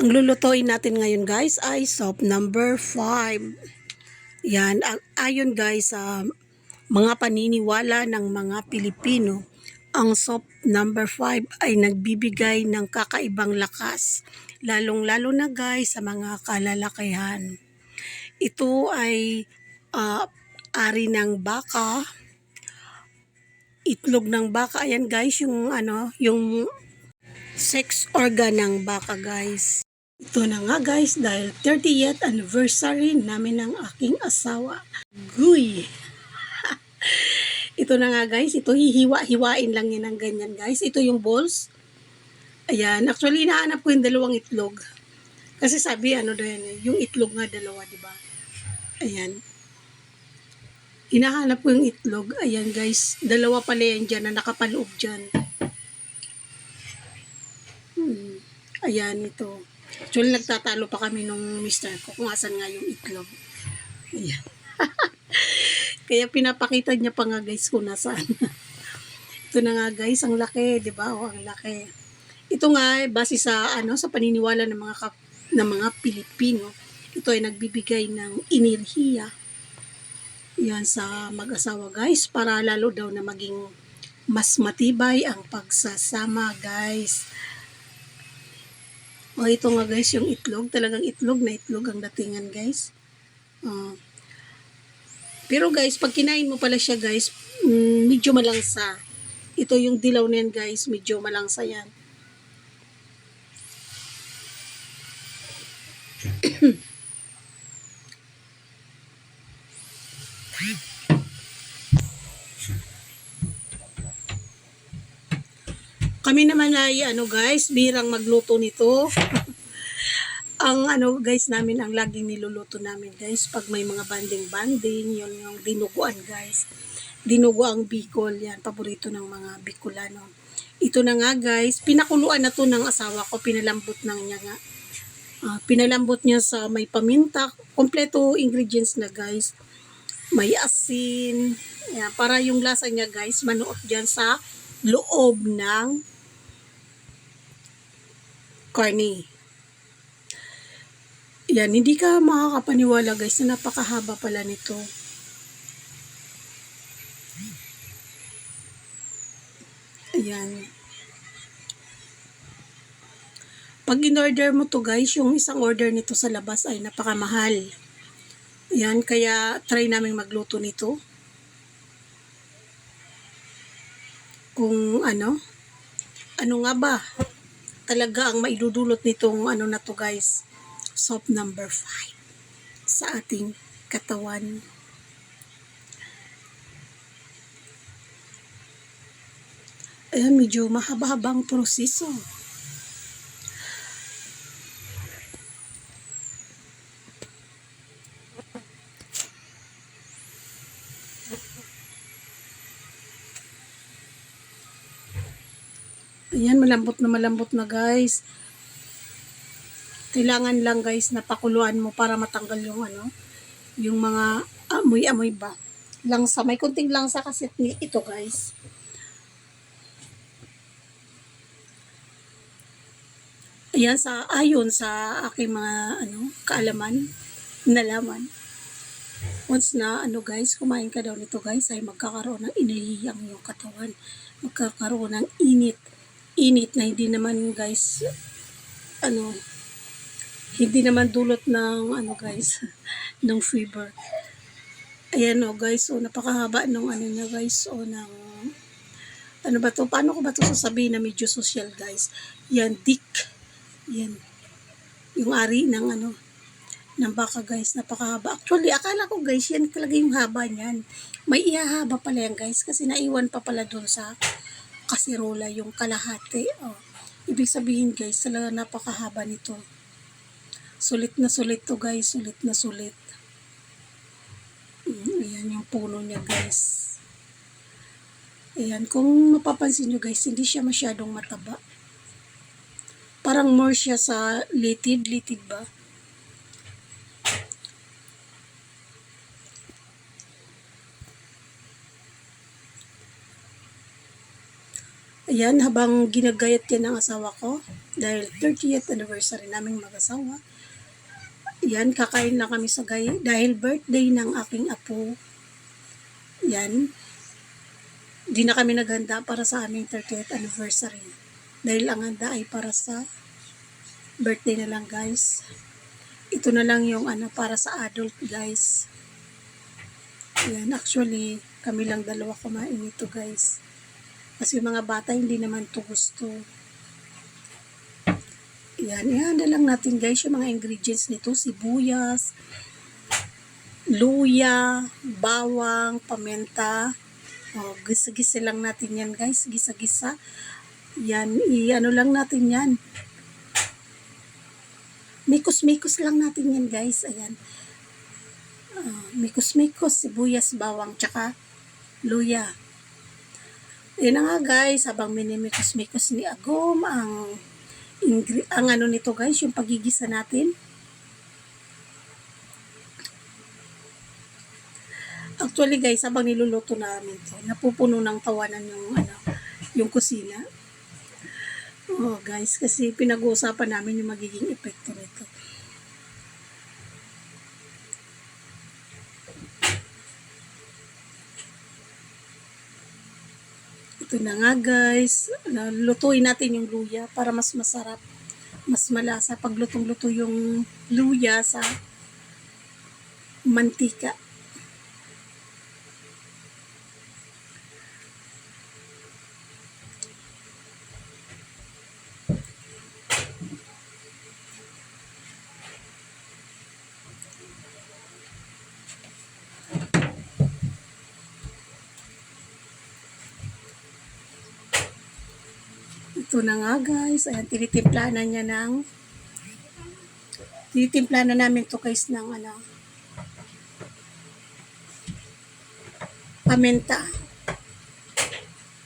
Ang lulutuin natin ngayon guys ay soap number 5. Yan, ayon guys sa mga paniniwala ng mga Pilipino, ang soap number 5 ay nagbibigay ng kakaibang lakas, lalong-lalo na guys sa mga kalalakihan. Ito ay ah, ari ng baka, itlog ng baka. Ayan guys, yung ano, yung sex organ ng baka guys. Ito na nga guys, dahil 30th anniversary namin ng aking asawa. Guy! ito na nga guys, ito hihiwa-hiwain lang yan ng ganyan guys. Ito yung balls. Ayan, actually inaanap ko yung dalawang itlog. Kasi sabi ano daw yung itlog nga dalawa, di ba? Ayan. Hinahanap ko yung itlog. Ayan guys, dalawa pala yan dyan na nakapaloob dyan. Hmm. Ayan ito. Actually, nagtatalo pa kami nung mister ko kung asan nga yung itlog. Ayan. Kaya pinapakita niya pa nga guys kung nasaan. ito na nga guys, ang laki, di ba? O, ang laki. Ito nga, eh, base sa, ano, sa paniniwala ng mga, kap- ng mga Pilipino, ito ay nagbibigay ng enerhiya yan sa mag-asawa guys para lalo daw na maging mas matibay ang pagsasama guys. O ito nga guys, yung itlog, talagang itlog na itlog ang datingan guys. Ah. pero guys, pag kinain mo pala siya guys, mm, medyo malangsa. Ito yung dilaw na yan guys, medyo malangsa yan. Kami naman ay ano guys, birang magluto nito. ang ano guys namin, ang laging niluluto namin guys, pag may mga banding-banding, yun yung dinuguan guys. Dinugo ang Bicol, yan, paborito ng mga Bicolano. Ito na nga guys, pinakuluan na to ng asawa ko, pinalambot na niya nga. Ah, pinalambot niya sa may paminta, kompleto ingredients na guys. May asin, yan, para yung lasa niya guys, manuot dyan sa loob ng karne. Yan, hindi ka makakapaniwala guys na napakahaba pala nito. Ayan. Pag in-order mo to guys, yung isang order nito sa labas ay napakamahal. Ayan, kaya try namin magluto nito. Kung ano, ano nga ba talaga ang maidudulot nitong ano na to guys, soap number 5 sa ating katawan. Ayan, medyo mahaba-habang proseso. Ayan, malambot na malambot na guys. Kailangan lang guys na pakuluan mo para matanggal yung ano, yung mga amoy-amoy ba. Langsa, may kunting langsa kasi ito guys. Ayan, sa, ayon sa aking mga ano, kaalaman, nalaman. Once na, ano guys, kumain ka daw nito guys, ay magkakaroon ng inihiyang yung katawan. Magkakaroon ng init. Init na hindi naman guys, ano, hindi naman dulot ng, ano guys, ng fever. Ayan o guys, so napakahaba nung ano na guys, o ng, ano ba to, paano ko ba to sasabihin na medyo social guys? Yan, dick. Yan. Yung ari ng ano, ng baka guys, napakahaba. Actually, akala ko guys, yan talaga yung haba niyan. May ihahaba pala yan guys, kasi naiwan pa pala doon sa kasirola yung kalahati. Oh. Ibig sabihin guys, talaga napakahaba nito. Sulit na sulit to guys, sulit na sulit. Mm, Ayan yung puno niya guys. Ayan, kung mapapansin nyo guys, hindi siya masyadong mataba. Parang more siya sa litid, litid ba? Yan, habang ginagayat yan ng asawa ko, dahil 30th anniversary naming mag-asawa, yan, kakain na kami sa gay, dahil birthday ng aking apo, yan, di na kami naghanda para sa aming 30th anniversary. Dahil ang handa ay para sa birthday na lang guys. Ito na lang yung ano para sa adult guys. Yan, actually, kami lang dalawa kumain ito guys. Kasi mga bata hindi naman to gusto. Yan, na lang natin guys yung mga ingredients nito. Sibuyas, luya, bawang, pamenta. O, gisa-gisa lang natin yan guys. Gisa-gisa. Yan, i-ano lang natin yan. Mikos-mikos lang natin yan guys. Ayan. Ah, mikos-mikos, sibuyas, bawang, tsaka luya. Yan na nga guys, habang minimikos-mikos ni Agom ang ang ano nito guys, yung pagigisa natin. Actually guys, habang niluluto namin to, napupuno ng tawanan yung ano, yung kusina. Oh guys, kasi pinag-uusapan namin yung magiging epekto nito. Ito na nga guys, lutuin natin yung luya para mas masarap, mas malasa pag lutong-luto yung luya sa mantika. Ito na nga guys, ayan, tinitimpla na niya ng tinitimpla na namin to guys ng ano paminta.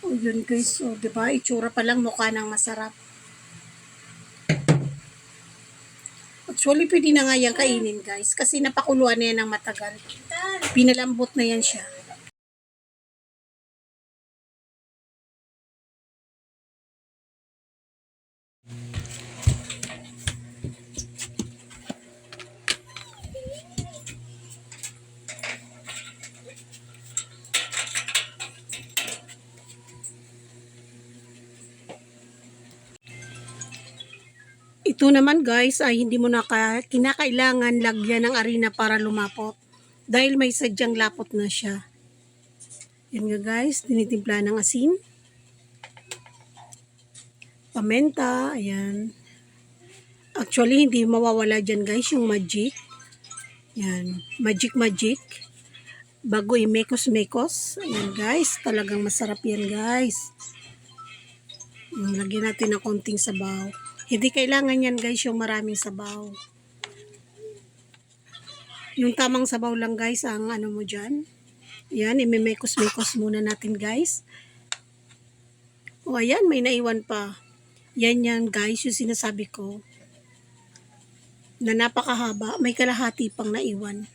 O yun guys, so, di ba, itsura pa lang mukha ng masarap. Actually, pwede na nga yan kainin guys, kasi napakuluan na yan ng matagal. Pinalambot na yan siya. Ito naman guys ay hindi mo na ka, kinakailangan lagyan ng arena para lumapot. Dahil may sadyang lapot na siya. Yan nga guys, tinitimpla ng asin. Pamenta, ayan. Actually, hindi mawawala dyan guys yung magic. Yan, magic magic. Bago i-mekos-mekos. Ayan guys, talagang masarap yan guys. Lagyan natin ng konting sabaw. Hindi kailangan yan guys yung maraming sabaw. Yung tamang sabaw lang guys ang ano mo dyan. Yan, imimekos-mekos muna natin guys. O ayan, may naiwan pa. Yan yan guys, yung sinasabi ko. Na napakahaba, may kalahati pang naiwan.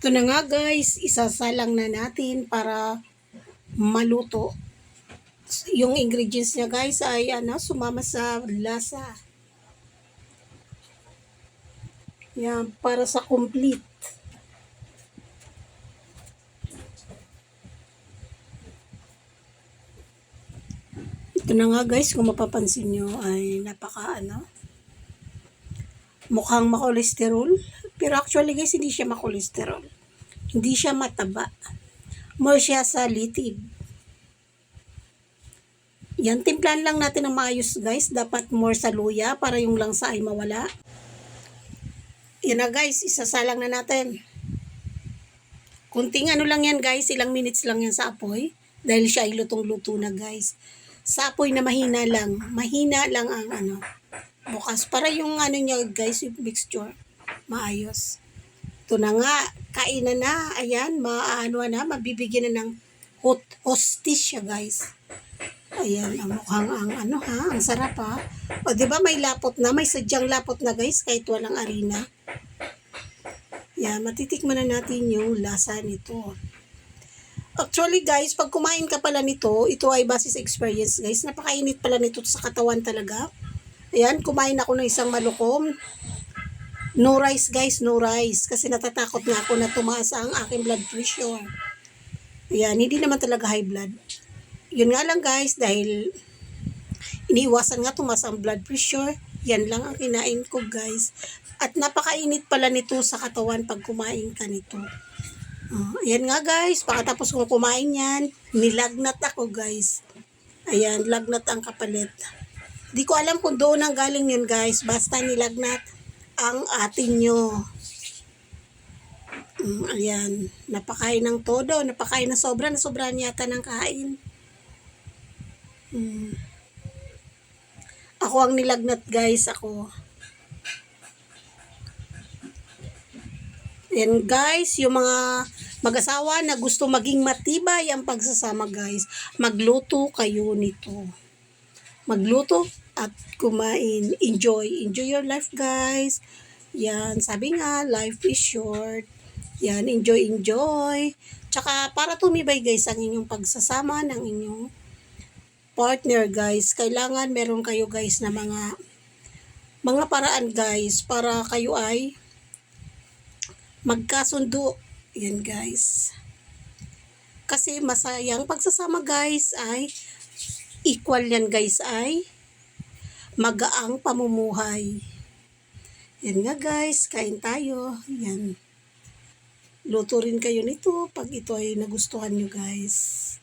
Ito na nga guys, isasalang na natin para maluto. Yung ingredients niya guys ay ano, sumama sa lasa. Yan, para sa complete. Ito na nga guys, kung mapapansin nyo ay napaka ano, mukhang makolesterol. Pero actually guys, hindi siya makolesterol. Hindi siya mataba. More siya sa litid. Yan, timplan lang natin ng maayos guys. Dapat more sa luya para yung langsa ay mawala. Yan na guys, isasalang na natin. Kunting ano lang yan guys, ilang minutes lang yan sa apoy. Dahil siya ay lutong-luto na guys. Sa apoy na mahina lang. Mahina lang ang ano, bukas. Para yung ano niya guys, yung mixture, maayos. Ito na nga, kainan na. Ayan, maano na, mabibigyan na ng hot siya guys. Ayan, ang mukhang ang ano ha, ang sarap ha. O di ba may lapot na, may sadyang lapot na guys kahit walang arena. Yan, matitikman na natin yung lasa nito. Actually guys, pag kumain ka pala nito, ito ay basis experience guys. Napakainit pala nito sa katawan talaga. Ayan, kumain ako ng isang malukom. No rice guys, no rice. Kasi natatakot nga ako na tumaas ang aking blood pressure. Ayan, hindi naman talaga high blood. Yun nga lang guys, dahil iniiwasan nga tumaas ang blood pressure. Yan lang ang kinain ko guys. At napakainit pala nito sa katawan pag kumain ka nito. Oh, ayan nga guys, pagkatapos kong kumain yan, nilagnat ako guys. Ayan, lagnat ang kapalit. Di ko alam kung doon ang galing yun guys, basta nilagnat ang atin nyo. Mm, ayan, napakain ng todo, napakain na sobra, na sobra yata ng kain. Mm. Ako ang nilagnat guys, ako. Yan guys, yung mga mag-asawa na gusto maging matibay ang pagsasama guys, magluto kayo nito. Magluto at kumain. Enjoy. Enjoy your life guys. Yan, sabi nga, life is short. Yan, enjoy, enjoy. Tsaka para tumibay guys ang inyong pagsasama ng inyong partner guys. Kailangan meron kayo guys na mga mga paraan guys para kayo ay magkasundo. Yan guys. Kasi masayang pagsasama guys ay equal yan guys ay magaang pamumuhay. Yan nga guys, kain tayo. Yan. Luto rin kayo nito pag ito ay nagustuhan nyo guys.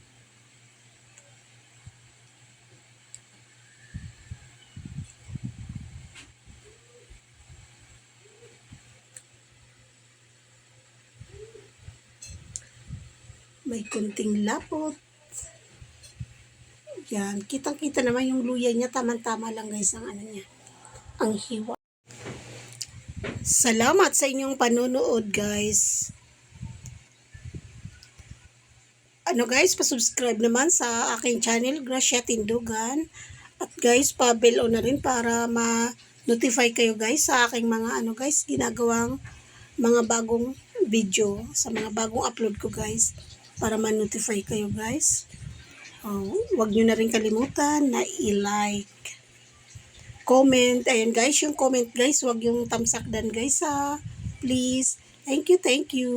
May kunting lapot. Yan. Kitang-kita naman yung luya niya. Tama-tama lang guys ang ano niya. Ang hiwa. Salamat sa inyong panonood guys. Ano guys, pa-subscribe naman sa aking channel, Gracia Tindugan. At guys, pa-bell on na rin para ma-notify kayo guys sa aking mga ano guys, ginagawang mga bagong video, sa mga bagong upload ko guys, para ma-notify kayo guys. Oh, wag nyo na rin kalimutan na i-like. Comment. Ayan guys, yung comment guys, wag yung tamsakdan guys ha. Please. Thank you, thank you.